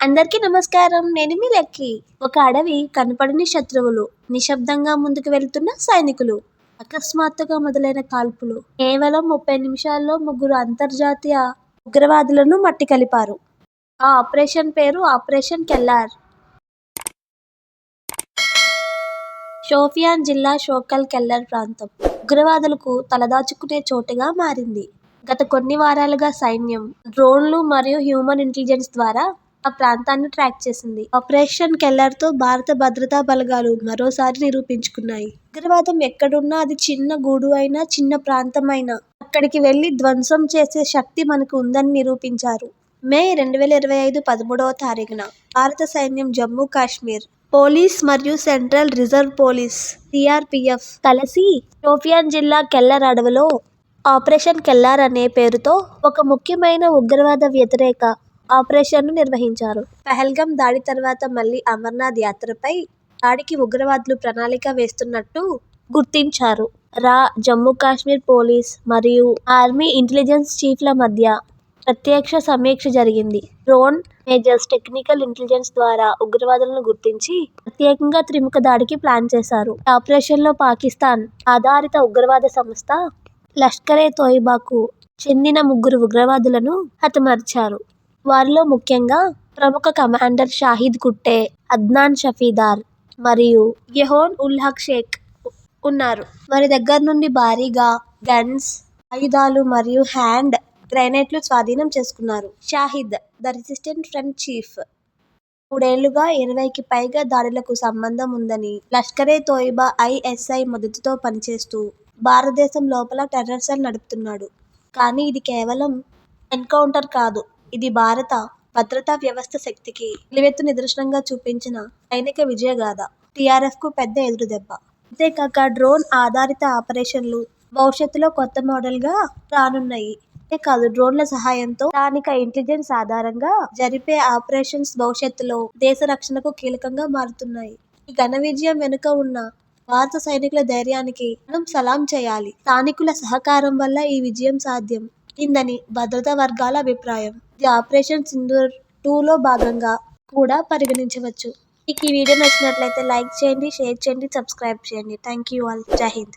అందరికీ నమస్కారం. నేను మీ లక్కీ. ఒక అడవి కనపడని శత్రువులు నిశ్శబ్దంగా ముందుకు వెళ్తున్న సైనికులు అకస్మాత్తుగా మొదలైన కాల్పులు. కేవలం ముప్పై నిమిషాల్లో ముగ్గురు అంతర్జాతీయ ఉగ్రవాదులను మట్టి కలిపారు. ఆ ఆపరేషన్ పేరు ఆపరేషన్ కెల్లార్. షోఫియాన్ జిల్లా షోకల్ కెల్లర్ ప్రాంతం. ఉగ్రవాదులకు తలదాచుకునే చోటుగా మారింది. గత కొన్ని వారాలుగా సైన్యం డ్రోన్లు మరియు హ్యూమన్ ఇంటెలిజెన్స్ ద్వారా ఆ ప్రాంతాన్ని ట్రాక్ చేసింది. ఆపరేషన్ కెల్లర్తో భారత భద్రతా బలగాలు మరోసారి నిరూపించుకున్నాయి. ఉగ్రవాదం ఎక్కడున్నా అది చిన్న గూడు అయినా చిన్న ప్రాంతం అయినా అక్కడికి వెళ్ళి ధ్వంసం చేసే శక్తి మనకు ఉందని నిరూపించారు. మే రెండు వేల ఇరవై ఐదు పదమూడవ తారీఖున భారత సైన్యం జమ్మూ కాశ్మీర్ పోలీస్ మరియు సెంట్రల్ రిజర్వ్ పోలీస్ సిఆర్పిఎఫ్ కలిసి షోపియాన్ జిల్లా కెల్లర్ అడవిలో ఆపరేషన్ కెల్లార్ అనే పేరుతో ఒక ముఖ్యమైన ఉగ్రవాద వ్యతిరేక ఆపరేషన్ను నిర్వహించారు. పహల్గాం దాడి తర్వాత మళ్ళీ అమర్నాథ్ యాత్రపై దాడికి ఉగ్రవాదులు ప్రణాళిక వేస్తున్నట్టు గుర్తించారు. రా జమ్మూ కాశ్మీర్ పోలీస్ మరియు ఆర్మీ ఇంటెలిజెన్స్ చీఫ్ల మధ్య ప్రత్యక్ష సమీక్ష జరిగింది. డ్రోన్ మేజర్స్ టెక్నికల్ ఇంటెలిజెన్స్ ద్వారా ఉగ్రవాదులను గుర్తించి ప్రత్యేకంగా త్రిముఖ దాడికి ప్లాన్ చేశారు. ఆపరేషన్లో పాకిస్తాన్ ఆధారిత ఉగ్రవాద సంస్థ లష్కరే తోయిబాకు చెందిన ముగ్గురు ఉగ్రవాదులను హతమార్చారు. వారిలో ముఖ్యంగా ప్రముఖ కమాండర్ షాహిద్ కుట్టే అద్నాన్ షఫీదార్ మరియు యెహోన్ ఉల్ హక్ షేక్ ఉన్నారు. వారి దగ్గర నుండి భారీగా గన్స్ ఆయుధాలు మరియు హ్యాండ్ గ్రెనేడ్లు స్వాధీనం చేసుకున్నారు. Shahid the resistant front chief. మూడేళ్ళుగా ఇరవైకి పైగా దాడులకు సంబంధం ఉందని లష్కరే తోయిబా ఐఎస్ఐ మద్దతుతో పనిచేస్తూ భారతదేశం లోపల టెర్రర్ సెల్ నడుపుతున్నాడు. కానీ ఇది కేవలం ఎన్కౌంటర్ కాదు. ఇది భారత భద్రతా వ్యవస్థ శక్తికి నిలువెత్తు నిదర్శనంగా చూపించిన సైనిక విజయగాథ. టీఆర్ఎఫ్కు పెద్ద ఎదురుదెబ్బ. అంతేకాక డ్రోన్ ఆధారిత ఆపరేషన్లు భవిష్యత్తులో కొత్త మోడల్గా రానున్నాయి. కాదు డ్రోన్ల సహాయంతో స్థానిక ఇంటెలిజెన్స్ ఆధారంగా జరిపే ఆపరేషన్స్ భవిష్యత్తులో దేశ రక్షణకు కీలకంగా మారుతున్నాయి. ఈ ఘన విజయం వెనుక ఉన్న భారత సైనికుల ధైర్యానికి మనం సలాం చేయాలి. స్థానికుల సహకారం వల్ల ఈ విజయం సాధ్యం. ఇందని భద్రతా వర్గాల అభిప్రాయం. ది ఆపరేషన్ సింధూర్ టూలో భాగంగా కూడా పరిగణించవచ్చు. మీకు ఈ వీడియో నచ్చినట్లయితే లైక్ చేయండి షేర్ చేయండి సబ్స్క్రైబ్ చేయండి. థ్యాంక్ యూ ఆల్ జై హింద్.